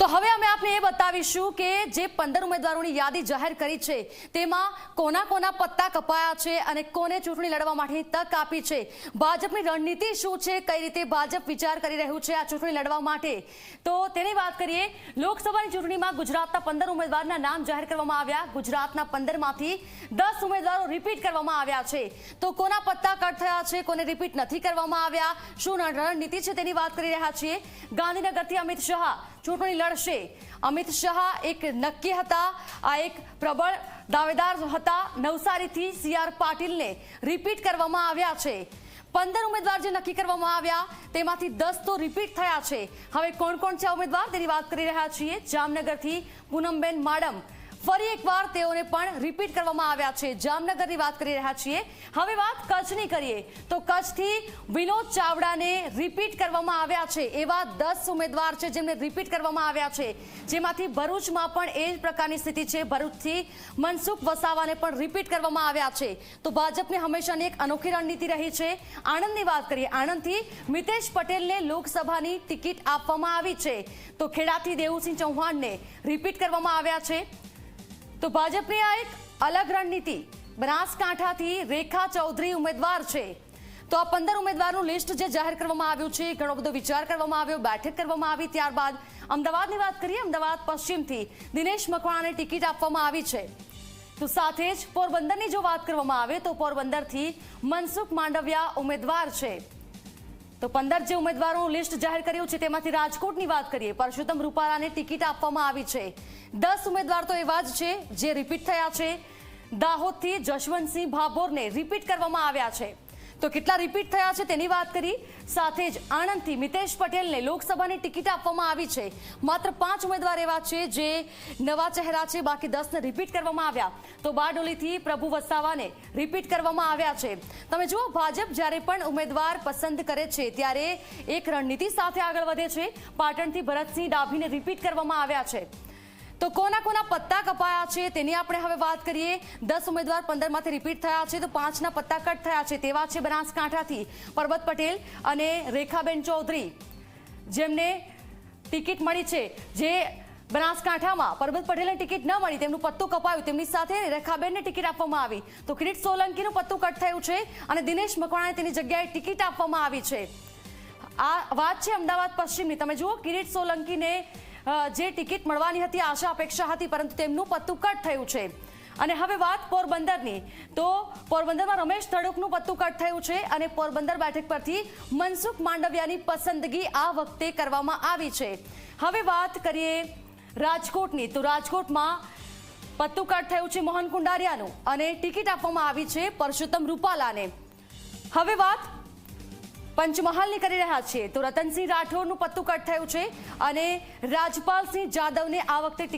તો હવે અમે આપને એ બતાવીશું કે જે પંદર ઉમેદવારોની યાદી જાહેર કરી છે, તેમાં કોના કોના પત્તા કપાયા છે અને કોને ચૂંટણી લડવા માટેની તક આપી છે, ભાજપની રણનીતિ શું છે, કઈ રીતે ભાજપ વિચાર કરી રહ્યું છે આ ચૂંટણી લડવા માટે? તો તેની વાત કરીએ, લોકસભાની ચૂંટણીમાં ગુજરાતના પંદર ઉમેદવારના નામ જાહેર કરવામાં આવ્યા, ગુજરાતના પંદરમાંથી દસ ઉમેદવારો રિપીટ કરવામાં આવ્યા છે. તો કોના પત્તા કટ છે કોને રિપીટ નથી કરવામાં આવ્યા. શું રણનીતિ છે તેની વાત કરી રહ્યા છીએ. ગાંધીનગરથી અમિત શાહ ચૂંટણી લડશે. અમિત શાહ એક નક્કી હતા. આ એક પ્રબળ દાવેદાર હતા. નવસારીથી સીઆર પાટીલને રિપીટ કરવામાં આવ્યા છે. પંદર ઉમેદવાર જે નક્કી કરવામાં આવ્યા, તેમાંથી દસ તો રિપીટ થયા છે. હવે કોણ કોણ છે ઉમેદવાર તેની વાત કરી રહ્યા છીએ. જામનગરથી પૂનમબેન માડમ ફરી એકવાર તેઓને પણ રિપીટ કરવામાં આવ્યા છે. જામનગરની વાત કરી રહ્યા છીએ. હવે વાત કચ્છની કરીએ. તો કચ્છથી વિનોદ ચાવડાને રિપીટ કરવામાં આવ્યા છે. એવા દસ ઉમેદવાર છે જેમને રિપીટ કરવામાં આવ્યા છે. જેમાંથી ભરૂચમાં પણ એ જ પ્રકારની સ્થિતિ છે. ભરૂચથી મનસુખ વસાવાને પણ રિપીટ કરવામાં આવ્યા છે. તો ભાજપને હંમેશાની એક અનોખી રણનીતિ રહી છે. આણંદની વાત કરીએ. આણંદથી મિતેશ પટેલને લોકસભાની ટિકિટ આપવામાં આવી છે. તો ખેડાથી દેવુસિંહ ચૌહાણને રિપીટ કરવામાં આવ્યા છે. તો ભાજપની આ એક અલગ રણનીતિ. બનાસકાંઠાથી રેખા ચૌધરી ઉમેદવાર છે. તો આ પંદર ઉમેદવારનું લિસ્ટ જે જાહેર કરવામાં આવ્યું છે, ઘણો બધો વિચાર કરવામાં આવ્યો, બેઠક કરવામાં આવી, ત્યારબાદ અમદાવાદની વાત કરીએ, અમદાવાદ પશ્ચિમથી દિનેશ મકવાણાને ટિકિટ આપવામાં આવી છે. તો સાથે જ પોરબંદરની જો વાત કરવામાં આવે, તો પોરબંદરથી મનસુખ માંડવિયા ઉમેદવાર છે. તો પંદર જે ઉમેદવારોનું લિસ્ટ જાહેર કર્યું છે, તેમાંથી રાજકોટની વાત કરીએ. પરસોત્તમ રૂપાલાને ટિકિટ આપવામાં આવી છે. દસ ઉમેદવાર તો એવા જ છે, જે રિપીટ થયા છે. દાહોદથી જશવંતસિંહ ભાભોરને રિપીટ કરવામાં આવ્યા છે. તો કેટલા રિપીટ થયા છે તેની વાત કરી. સાથે જ આણંદથી મિતેશ પટેલને લોકસભાની ટિકિટ આપવામાં આવી છે. માત્ર પાંચ ઉમેદવાર એવા છે જે નવા ચહેરા છે, બાકી દસને રિપીટ કરવામાં આવ્યા. તો બારડોલીથી પ્રભુ વસાવાને રિપીટ કરવામાં આવ્યા છે. તમે જુઓ, ભાજપ જ્યારે પણ ઉમેદવાર પસંદ કરે છે, ત્યારે એક રણનીતિ સાથે આગળ વધે છે. પાટણથી ભરતસિંહ ડાભીને રિપીટ કરવામાં આવ્યા છે. તો કોના કોના પત્તા કપાયા છે તેની આપણે હવે વાત કરીએ. દસ ઉમેદવાર પંદરમાંથી રિપીટ થયા છે તો પાંચના પત્તા કટ થયા છે. તેવા છે બનાસકાંઠાથી પરબત પટેલ અને રેખાબેન ચૌધરી, જેમને ટિકિટ મળી છે. જે બનાસકાંઠામાં પરબત પટેલને ટિકિટ ન મળી, તેમનું પત્તું કપાયું. તેમની સાથે રેખાબેનને ટિકિટ આપવામાં આવી. તો કિરીટ સોલંકીનું પત્તું કટ થયું છે અને દિનેશ મકવાણાને તેની જગ્યાએ ટિકિટ આપવામાં આવી છે. આ વાત છે અમદાવાદ પશ્ચિમની. તમે જુઓ, કિરીટ સોલંકીને જે ટિકિટ મળવાની હતી, આશા અપેક્ષા હતી, પરંતુ તેમનું પત્તું કટ થયું છે. અને હવે વાત પોરબંદરની. તો પોરબંદરમાં રમેશ ધડુકનું પત્તું કટ થયું છે અને પોરબંદર બેઠક પરથી મનસુખ માંડવિયાની પસંદગી આ વખતે કરવામાં આવી છે. હવે વાત કરીએ રાજકોટની. તો રાજકોટમાં પત્તું કટ થયું છે મોહન કુંડારિયાનું અને ટિકિટ આપવામાં આવી છે પરસોત્તમ રૂપાલાને. હવે વાત પંચમહાલની કરી રહ્યા છીએ તો રતનસિંહ રાઠોડનું પત્તું કટ થયું છે અને રાજપાલસિંહ જાદવને આ વખતે